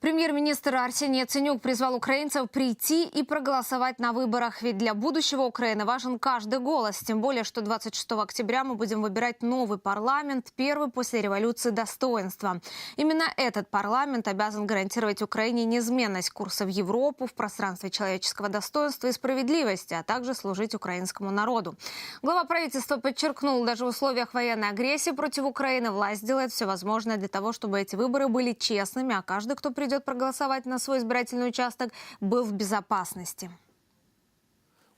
Премьер-министр Арсений Яценюк призвал украинцев прийти и проголосовать на выборах. Ведь для будущего Украины важен каждый голос. Тем более, что 26 октября мы будем выбирать новый парламент, первый после революции достоинства. Именно этот парламент обязан гарантировать Украине неизменность курса в Европу, в пространстве человеческого достоинства и справедливости, а также служить украинскому народу. Глава правительства подчеркнул, даже в условиях военной агрессии против Украины власть делает все возможное для того, чтобы эти выборы были честными, а каждый, кто придет проголосовать на свой избирательный участок, был в безопасности.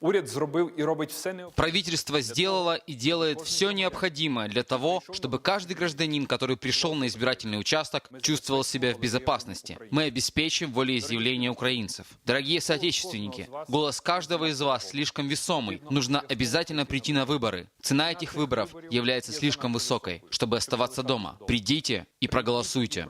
Уряд зробив і робить все необхідне. Правительство сделало и делает все необходимое для того, чтобы каждый гражданин, который пришел на избирательный участок, чувствовал себя в безопасности. Мы обеспечим волеизъявление украинцев. Дорогие соотечественники, голос каждого из вас слишком весомый. Нужно обязательно прийти на выборы. Цена этих выборов является слишком высокой, чтобы оставаться дома. Придите и проголосуйте.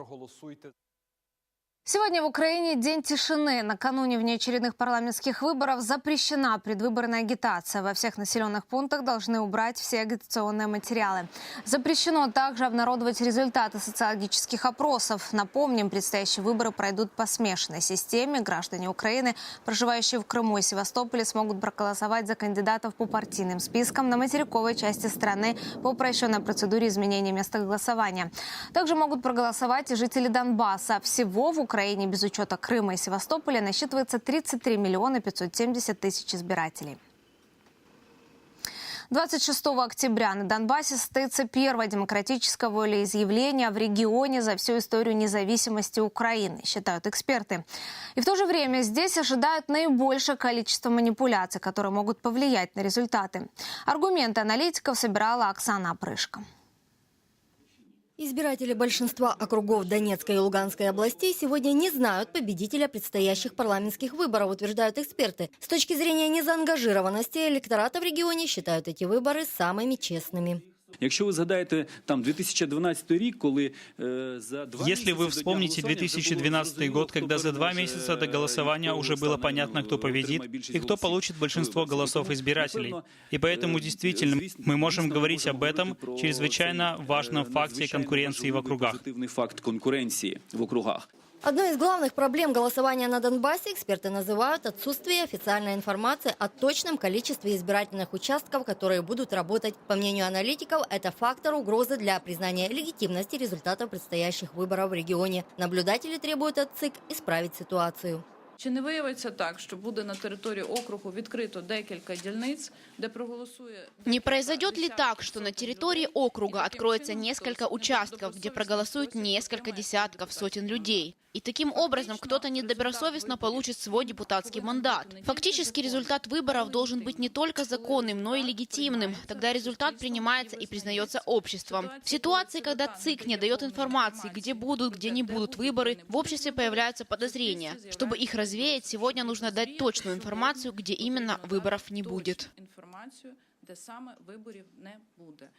Сегодня в Украине день тишины. Накануне внеочередных парламентских выборов запрещена предвыборная агитация. Во всех населенных пунктах должны убрать все агитационные материалы. Запрещено также обнародовать результаты социологических опросов. Напомним, предстоящие выборы пройдут по смешанной системе. Граждане Украины, проживающие в Крыму и Севастополе, смогут проголосовать за кандидатов по партийным спискам на материковой части страны по упрощенной процедуре изменения места голосования. Также могут проголосовать и жители Донбасса. Всего в Украине без учета Крыма и Севастополя насчитывается 33 миллиона 570 тысяч избирателей. 26 октября на Донбассе состоится первое демократическое волеизъявление в регионе за всю историю независимости Украины, считают эксперты. И в то же время здесь ожидают наибольшее количество манипуляций, которые могут повлиять на результаты. Аргументы аналитиков собирала Оксана Опрышко. Избиратели большинства округов Донецкой и Луганской областей сегодня не знают победителя предстоящих парламентских выборов, утверждают эксперты. С точки зрения незаангажированности электората в регионе считают эти выборы самыми честными. Якщо ви згадаєте там 2012 рік, коли е, за два Если вы місяці до дня вспомните голосування вже було 2012 зрозуміло, год, хто когда за два переможе, месяца до е, голосования хто уже было стане, понятно, кто отримає победит більшість и кто голосів. получит большинство Тому, голосов напевно, избирателей. И поэтому е, действительно звісно, мы можем дійсно, говорить можемо об этом говорити про чрезвычайно цей, важном е, факте надзвичайно конкуренции в важливий округах. Позитивний факт конкуренції в округах. Одной из главных проблем голосования на Донбассе эксперты называют отсутствие официальной информации о точном количестве избирательных участков, которые будут работать. По мнению аналитиков, это фактор угрозы для признания легитимности результатов предстоящих выборов в регионе. Наблюдатели требуют от ЦИК исправить ситуацию. Чи не виявиться так, що буде на території округу відкрито декілька дільниць, де проголосує Не произойдет ли так, что на территории округа откроется несколько участков, где проголосуют несколько десятков, сотен людей? И таким образом кто-то недобросовестно получит свой депутатский мандат. Фактически результат выборов должен быть не только законным, но и легитимным. Тогда результат принимается и признается обществом. В ситуации, когда ЦИК не дает информации, где будут, где не будут выборы, в обществе появляются подозрения. Чтобы их развеять, сегодня нужно дать точную информацию, где именно выборов не будет інформацію, де саме виборів не буде.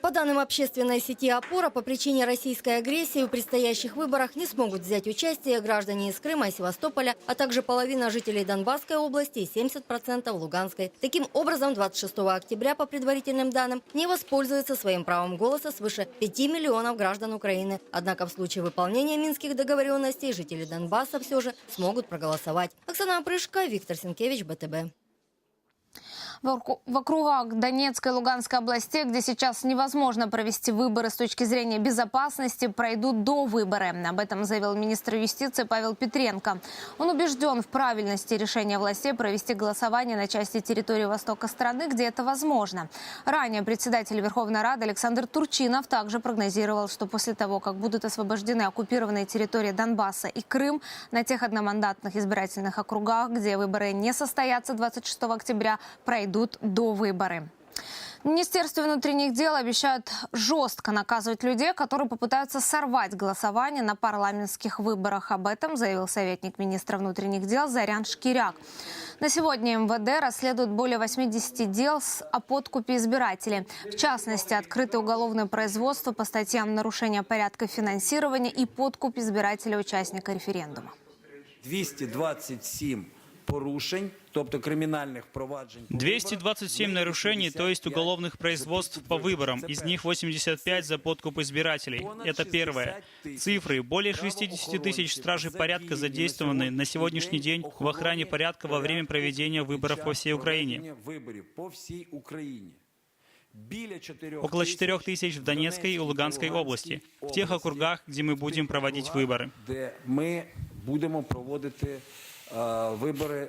По данным общественной сети «Опора», по причине российской агрессии в предстоящих выборах не смогут взять участие граждане из Крыма и Севастополя, а также половина жителей Донбасской области и 70% Луганской. Таким образом, 26 октября, по предварительным данным, не воспользуется своим правом голоса свыше 5 миллионов граждан Украины. Однако в случае выполнения минских договоренностей жители Донбасса все же смогут проголосовать. Оксана Опрышко, Виктор Сенкевич, БТБ. В окру- В округах Донецкой и Луганской областей, где сейчас невозможно провести выборы с точки зрения безопасности, пройдут до выборы. Об этом заявил министр юстиции Павел Петренко. Он убежден в правильности решения властей провести голосование на части территории востока страны, где это возможно. Ранее председатель Верховной Рады Александр Турчинов также прогнозировал, что после того, как будут освобождены оккупированные территории Донбасса и Крым, на тех одномандатных избирательных округах, где выборы не состоятся 26 октября, пройдут до выборы. В Министерстве внутренних дел обещают жестко наказывать людей, которые попытаются сорвать голосование на парламентских выборах. Об этом заявил советник министра внутренних дел Зарян Шкиряк. На сегодня МВД расследует более 80 дел с- о подкупе избирателей. В частности, открыто уголовное производство по статьям нарушения порядка финансирования и подкуп избирателя участника референдума. 227 порушень, тобто кримінальних проваджень. по 227 виборах, нарушений, то есть 85 уголовных производств по выборам. Из них 85 за подкуп избирателей. Это первое. Цифры. Более 60 тысяч стражей порядка задействованы на сегодняшний день в охране порядка во время проведения выборов по всей Украине. Проведення Виборів по всій Україні. Біля 4 Около 4 тысяч в Донецкой и Луганской области. В тех округах, где мы будем проводить выборы. де ми будемо проводити е, вибори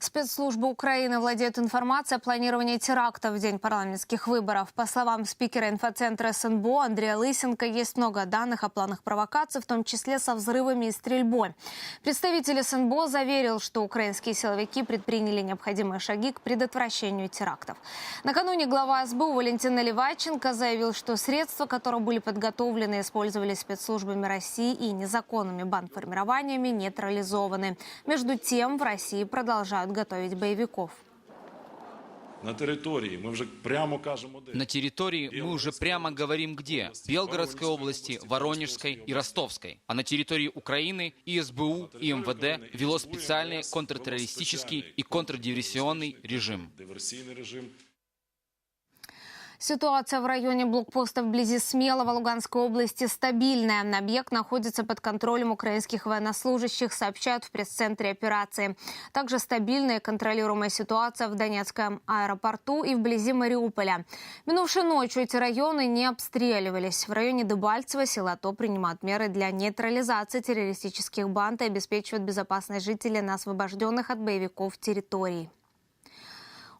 Спецслужбы Украины владеют информацией о планировании терактов в день парламентских выборов. По словам спикера инфоцентра СНБО Андрея Лысенко, есть много данных о планах провокаций, в том числе со взрывами и стрельбой. Представитель СНБО заверил, что украинские силовики предприняли необходимые шаги к предотвращению терактов. Накануне глава СБУ Валентин Наливайченко заявил, что средства, которые были подготовлены и использовались спецслужбами России и незаконными бандформированиями, нейтрализованы. Между тем, в России продолжают готовить боевиков. На території ми вже прямо кажемо де. На территории мы уже прямо говорим где. Белгородской области, Воронежской и Ростовской. А на территории Украины и СБУ, и МВД вело специальный контртеррористический и контрдиверсионный режим. Ситуация в районе блокпоста вблизи Смелого Луганской области стабильная. Объект находится под контролем украинских военнослужащих, сообщают в пресс-центре операции. Также стабильная и контролируемая ситуация в Донецком аэропорту и вблизи Мариуполя. Минувшей ночью эти районы не обстреливались. В районе Дебальцево силы АТО принимают меры для нейтрализации террористических банд и обеспечивают безопасность жителей на освобожденных от боевиков территорий.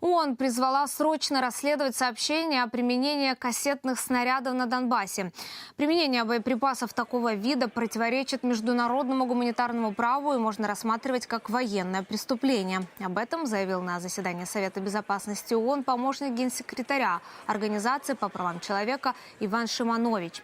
ООН призвала срочно расследовать сообщения о применении кассетных снарядов на Донбассе. Применение боеприпасов такого вида противоречит международному гуманитарному праву и можно рассматривать как военное преступление. Об этом заявил на заседании Совета безопасности ООН помощник генсекретаря Организации по правам человека Иван Шиманович.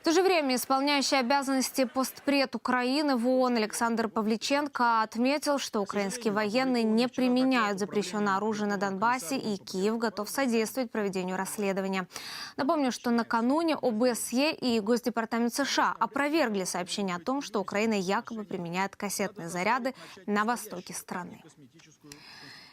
В то же время исполняющий обязанности постпред Украины в ООН Александр Павличенко отметил, что украинские военные не применяют запрещенное оружие на Донбассе, и Киев готов содействовать проведению расследования. Напомню, что накануне ОБСЕ и Госдепартамент США опровергли сообщение о том, что Украина якобы применяет кассетные заряды на востоке страны.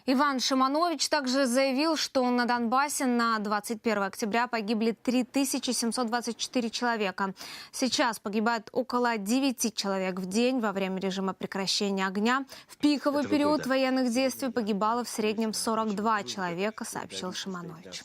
Иван Шиманович также заявил, что на Донбассе на 21 октября погибли 3724 человека. Сейчас погибает около 9 человек в день во время режима прекращения огня. В пиковый период военных действий погибало в среднем 42 человека, сообщил Шиманович.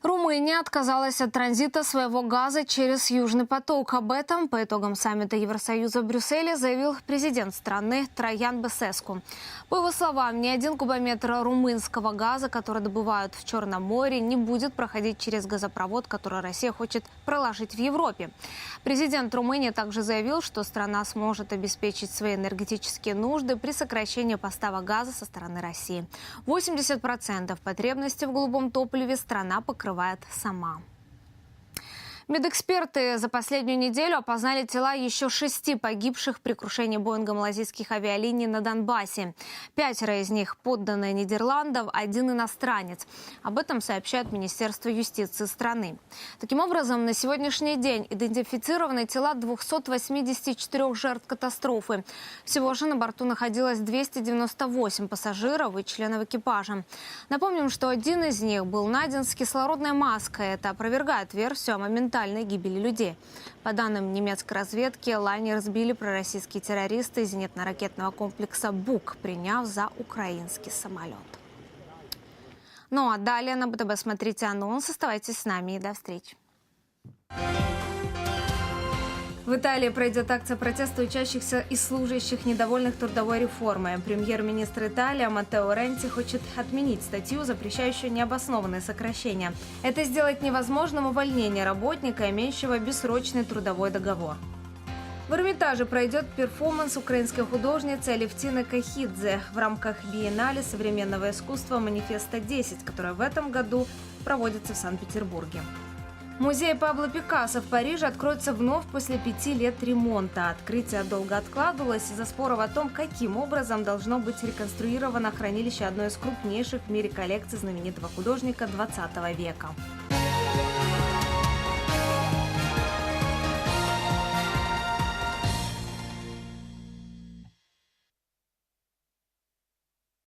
Румыния отказалась от транзита своего газа через Южный поток. Об этом по итогам саммита Евросоюза в Брюсселе заявил президент страны Троян Бесеску. По его словам, ни один кубометр румынского газа, который добывают в Черном море, не будет проходить через газопровод, который Россия хочет проложить в Европе. Президент Румынии также заявил, что страна сможет обеспечить свои энергетические нужды при сокращении поставок газа со стороны России. 80% потребностей в голубом топливе страна покрывает сама. Медэксперты за последнюю неделю опознали тела еще шести погибших при крушении Боинга малазийских авиалиний на Донбассе. Пятеро из них подданные Нидерландов, один иностранец. Об этом сообщает Министерство юстиции страны. Таким образом, на сегодняшний день идентифицированы тела 284 жертв катастрофы. Всего же на борту находилось 298 пассажиров и членов экипажа. Напомним, что один из них был найден с кислородной маской. Это опровергает версию о моментальной гибели людей. По данным немецкой разведки, лайнер сбили пророссийские террористы зенитно-ракетного комплекса «Бук», приняв за украинский самолет. Ну а далее на БТБ смотрите анонс. Оставайтесь с нами и до встречи. В Италии пройдет акция протеста учащихся и служащих, недовольных трудовой реформой. Премьер-министр Италии Матео Ренти хочет отменить статью, запрещающую необоснованные сокращения. Это сделать невозможным увольнение работника, имеющего бессрочный трудовой договор. В Эрмитаже пройдет перформанс украинской художницы Алевтины Кахидзе в рамках биеннале современного искусства «Манифеста-10», которая в этом году проводится в Санкт-Петербурге. Музей Пабло Пикассо в Париже откроется вновь после пяти лет ремонта. Открытие долго откладывалось из-за споров о том, каким образом должно быть реконструировано хранилище одной из крупнейших в мире коллекций знаменитого художника 20 века.